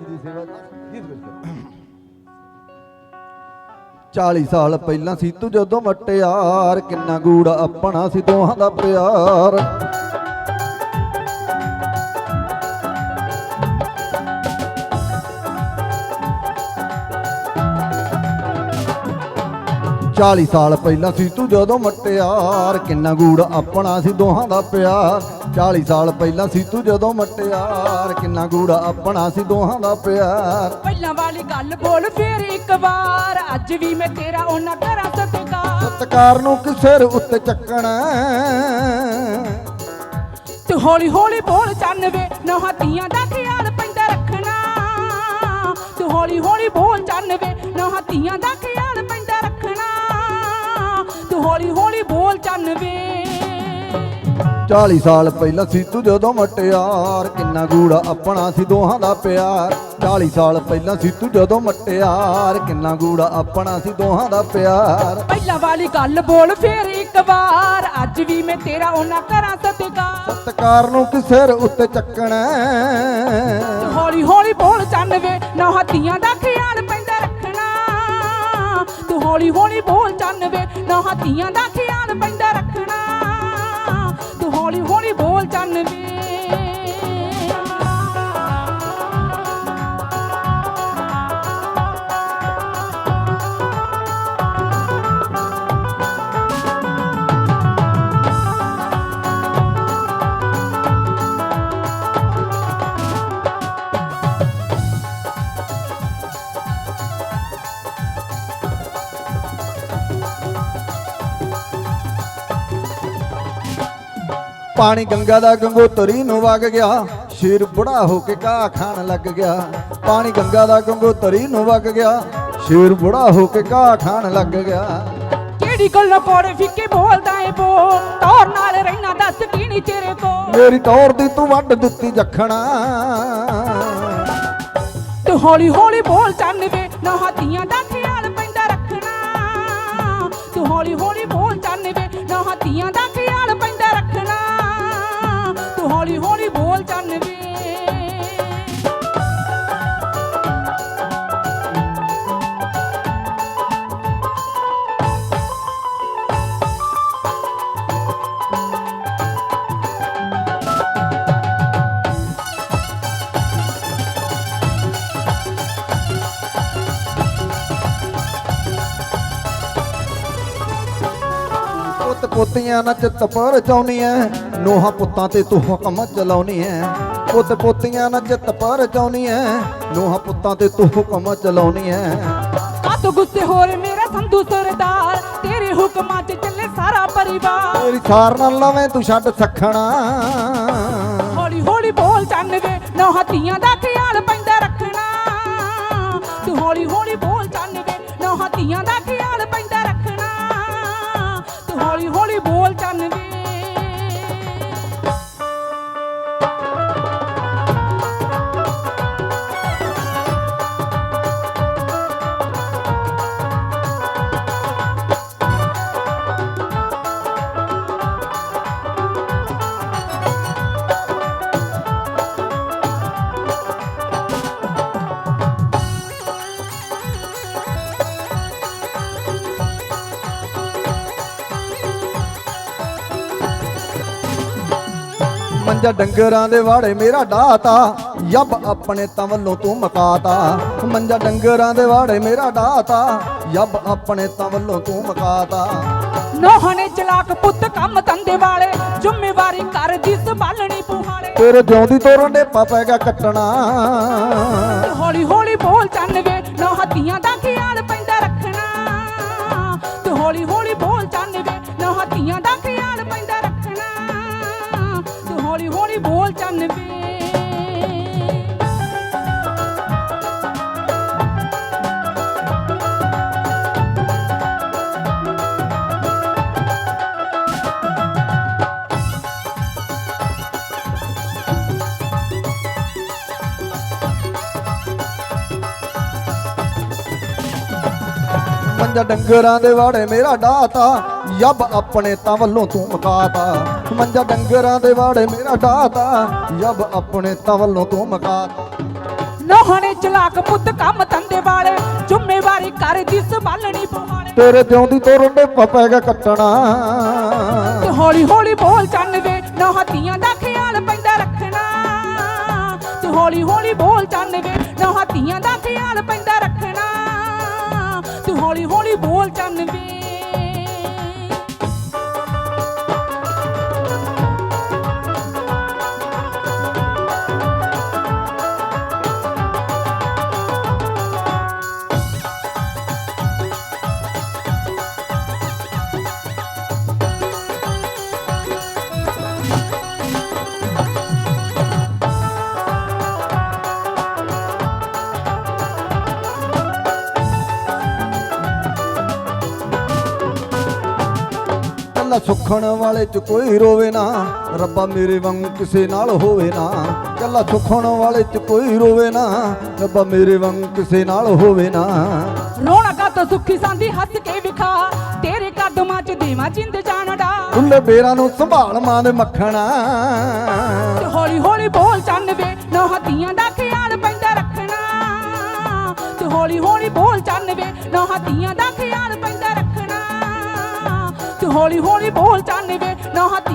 ਦੀ ਸੇਵਾ ਗੀਤ ਵਿੱਚ 40 ਸਾਲ ਪਹਿਲਾਂ ਸੀ ਤੂੰ ਜਦੋਂ ਮਟਿਆਰ, ਕਿੰਨਾ ਗੂੜਾ ਆਪਣਾ ਸੀ ਦੋਹਾਂ ਦਾ ਪਿਆਰ। ਚਾਲੀ ਸਾਲ ਪਹਿਲਾਂ ਸੀ ਤੂੰ ਜਦੋਂ ਮਟਿਆਰ ਕਿੰਨਾ ਗੂੜ ਆਪਣਾ ਸੀ ਦੋਹਾਂ ਦਾ ਪਿਆਰ। 40 ਸਾਲ ਪਹਿਲਾਂ ਸੀ ਤੂੰ ਜਦੋਂ ਮਟਿਆਰ ਕਿੰਨਾ ਗੂੜ ਆਪਣਾ ਸੀ ਦੋਹਾਂ ਦਾ ਪਿਆਰ। ਪਹਿਲਾਂ ਵਾਲੀ ਗੱਲ ਬੋਲ ਫੇਰ ਇੱਕ ਵਾਰ ਅੱਜ ਵੀ ਮੈਂ ਤੇਰਾ ਉਹਨਾਂ ਕਰਾਂ ਸਤਿਕਾਰ ਸਤਕਾਰ ਨੂੰ ਕਿਸੇ ਉੱਤੇ ਚੱਕਣਾ? ਤੂੰ ਹੌਲੀ ਹੌਲੀ ਬੋਲ ਚੰਨਵੇ ਨਾ ਹੱਥੀਆਂ ਦਾ ਖਿਆਲ ਪੈਂਦਾ ਰੱਖਣਾ। ਤੂੰ ਹੌਲੀ ਹੌਲੀ ਬੋਲ ਚੰਨਵੇ ਨਾ ਹੱਥੀਆਂ ਦਾ ਖਿਆਲ 40 ਸਾਲ ਪਹਿਲਾਂ ਸੀ ਤੂੰ ਜਦੋਂ ਮਟਿਆਰ ਕਿੰਨਾ ਗੂੜਾ ਆਪਣਾ ਸੀ ਦੋਹਾਂ ਦਾ ਪਿਆਰ। 40 ਸਾਲ ਪਹਿਲਾਂ ਸੀ ਤੂੰ ਜਦੋਂ ਮਟਿਆਰ ਕਿੰਨਾ ਗੂੜਾ ਆਪਣਾ ਸੀ ਦੋਹਾਂ ਦਾ ਪਿਆਰ। ਪਹਿਲਾਂ ਵਾਲੀ ਗੱਲ ਬੋਲ ਫੇਰ ਇੱਕ ਵਾਰ ਅੱਜ ਵੀ ਮੈਂ ਤੇਰਾ ਉਹਨਾਂ ਕਰਾਂ ਸਤਿਕਾਰ। ਸਤਕਾਰ ਨੂੰ ਕਿਸੇ ਉੱਤੇ ਚੱਕਣਾ ਹੌਲੀ ਹੌਲੀ ਬੋਲ ਚੰਨਵੇ ਨਾ ਹੱਥੀਆਂ ਦਾ ਖਿਆਲ ਪੈਂਦਾ ਰੱਖਣਾ। ਤੂੰ ਹੌਲੀ ਹੌਲੀ ਬੋਲ ਚੰਨਵੇ ਨਾ ਹੱਥੀਆਂ ਦਾ ਖਿਆਲ ਪੈਂਦਾ ਰੱਖਣਾ। ਬੋਲ ਹੌਲੀ ਬੋਲ ਪਾਣੀ ਗੰਗਾ ਦਾ ਗੰਗੋਤਰੀ ਨੂੰ ਵਗ ਗਿਆ। ਸ਼ੇਰ ਬੁੜਾ ਹੋ ਕੇ ਘਾਹ ਖਾਣ ਲੱਗ ਗਿਆ। ਪਾਣੀ ਗੰਗਾ ਦਾ ਗੰਗੋਤਰੀ ਨੂੰ ਵਗ ਗਿਆ। ਸ਼ੇਰ ਬੁੜਾ ਹੋ ਕੇ ਘਾਹ ਖਾਣ ਲੱਗ ਗਿਆ। ਕਿਹੜੀ ਗੱਲ ਕੋੜੇ ਫਿੱਕੇ ਬੋਲਦਾ ਏ ਬੋ? ਤੌਰ ਨਾਲ ਰਹਿਣਾ ਦੱਸ ਕੀ ਨੀ ਤੇਰੇ ਕੋ? ਮੇਰੀ ਟੌਰ ਦੀ ਤੂੰ ਵੱਢ ਦਿੱਤੀ ਜਖਣਾ। ਤੂੰ ਹੌਲੀ ਹੌਲੀ ਬੋਲ ਚੰਨਵੇ ਨਾ ਹੱਥੀਆਂ ਦਾ ਖਿਆਲ ਪੈਂਦਾ ਰੱਖਣਾ। ਤੂੰ ਹੌਲੀ ਹੌਲੀ ਬੋਲ ਚੰਨਵੇ ਨਾ ਹੱਥੀਆਂ ਦਾ ਪੋਤੀਆਂ ਨਾਲ ਚਿੱਤ ਪਰ ਚਾਉਣੀਆਂ ਨੋਹਾਂ ਪੁੱਤਾਂ ਤੇ ਤੂੰ ਹੁਕਮ ਚਲਾਉਣੀ ਐ। ਪੁੱਤ ਪੋਤੀਆਂ ਨਾਲ ਚਿੱਤ ਪਰ ਚਾਉਣੀਆਂ ਨੋਹਾਂ ਪੁੱਤਾਂ ਤੇ ਤੂੰ ਹੁਕਮ ਚਲਾਉਣੀ ਐ। ਕਾਤ ਗੁੱਸੇ ਹੋ ਰੇ ਮੇਰਾ ਸੰਧੂ ਸਰਦਾਰ ਤੇਰੇ ਹੁਕਮਾਂ 'ਚ ਚੱਲੇ ਸਾਰਾ ਪਰਿਵਾਰ। ਤੇਰੀ ਸਾਰ ਨਾਲ ਲਵੇਂ ਤੂੰ ਛੱਡ ਸਖਣਾ। ਮੰਜਾ ਡੰਗਰਾਂ ਦੇ ਵਾੜੇ ਮੇਰਾ ਡਾਤਾ ਯੱਬ ਆਪਣੇ ਤਾਂ ਵੱਲੋਂ ਤੂੰ ਮਕਾਤਾ। ਮੰਜਾ ਡੰਗਰਾਂ ਦੇ ਵਾੜੇ ਮੇਰਾ ਡਾਤਾ ਯੱਬ ਆਪਣੇ ਤਾਂ ਵੱਲੋਂ ਤੂੰ ਮਕਾਤਾ। ਨੋਹ ਨੇ ਚਲਾਕ ਪੁੱਤ ਕੰਮ ਧੰਦੇ ਵਾਲੇ ਜ਼ਿੰਮੇਵਾਰੀ ਘਰ ਦੀ ਸੰਭਾਲਣੀ ਪੁਹਾਲੇ ਤੇਰੇ ਜਿਉਂਦੀ ਤੋਰਨ ਦੇ ਪਾਪੇਗਾ ਕੱਟਣਾ। ਤੂੰ ਹੌਲੀ ਹੌਲੀ ਬੋਲ ਚੰਨਵੇ ਨਾ ਹੱਥੀਆਂ ਦਾ ਖਿਆਲ ਪੈਂਦਾ ਰੱਖਣਾ। ਤੂੰ ਹੌਲੀ ਬੋਲ ਚੰਨਵੇ ਮੰਜਾ ਡੰਗਰਾਂ ਦੇ ਵਾੜੇ ਮੇਰਾ ਡਾਤਾ। ਯੱਬ ਆਪਣੇ ਤਾਂ ਵੱਲੋਂ ਤੂੰ ਮਕਾਤਾ। ਮੰਜਾ ਡੰਗਰਾਂ ਦੇ ਵਾੜੇ ਮੇਰਾ ਡਾਤਾ ਯੱਬ ਆਪਣੇ ਤਾਂ ਵੱਲੋਂ ਤੂੰ ਮਕਾਤਾ। ਨੋਹਾਂ ਨੇ ਚਲਾਕ ਪੁੱਤ ਕੰਮ ਧੰਦੇ ਵਾਲੇ ਜ਼ਿੰਮੇਵਾਰੀ ਕਰਦੀ ਸੰਭਾਲਣੀ ਪਵਾਲੇ ਤੇਰੇ ਜਿਉਂਦੀ ਤੋਰਨ ਦੇ ਪਪੈਗਾ ਕੱਟਣਾ। ਤੇ ਹੌਲੀ ਹੌਲੀ ਬੋਲ ਚੰਨਵੇ ਨਾ ਹੱਤੀਆਂ ਦਾ ਖਿਆਲ ਪੈਂਦਾ ਰੱਖਣਾ। ਤੇ ਹੌਲੀ ਹੌਲੀ ਬੋਲ ਚੰਨਵੇ ਨਾ ਹੱਤੀਆਂ ਦਾ ਖਿਆਲ ਪੈਂਦਾ ਰੱਖਣਾ। ਤੇ ਹੌਲੀ ਹੌਲੀ ਬੋਲ ਚੰਨਵੇ ਕੱਲਾ ਸੁਖਣ ਵਾਲੇ ਚ ਕੋਈ ਰੋਵੇ ਨਾ ਰੱਬਾ ਮੇਰੇ ਵਾਂਗ ਕਿਸੇ ਨਾਲ ਹੋਵੇ ਨਾ। ਕੱਲਾ ਸੁਖਣ ਵਾਲੇ ਚ ਕੋਈ ਰੋਵੇ ਨਾ ਰੱਬਾ ਮੇਰੇ ਵਾਂਗ ਕਿਸੇ ਨਾਲ ਹੋਵੇ ਨਾ। ਰੋਣਾ ਕਾ ਸੁੱਖੀ ਸੰਦੀ ਹੱਸ ਕੇ ਵਿਖਾ ਤੇਰੇ ਕਦਮਾਂ 'ਚ ਦੇਵਾਂ ਜਿੰਦ ਜਾਣਦਾ। ਖੁੱਲੇ ਬੇਰਾਂ ਨੂੰ ਸੰਭਾਲ ਮਾਂ ਦੇ ਮੱਖਣਾ। ਤੇ ਹੌਲੀ ਹੌਲੀ ਬੋਲ ਚੰਨਵੇ ਨਾ ਹੱਤੀਆਂ ਦਾ ਖਿਆਲ ਪੈਂਦਾ ਰੱਖਣਾ। ਤੇ ਹੌਲੀ ਹੌਲੀ ਬੋਲ ਚੰਨਵੇ ਨਾ ਹੱਤੀਆਂ ਹੌਲੀ ਹੌਲੀ ਬੋਲ ਚੰਨਵੇ ਨਾ ਹੱਥ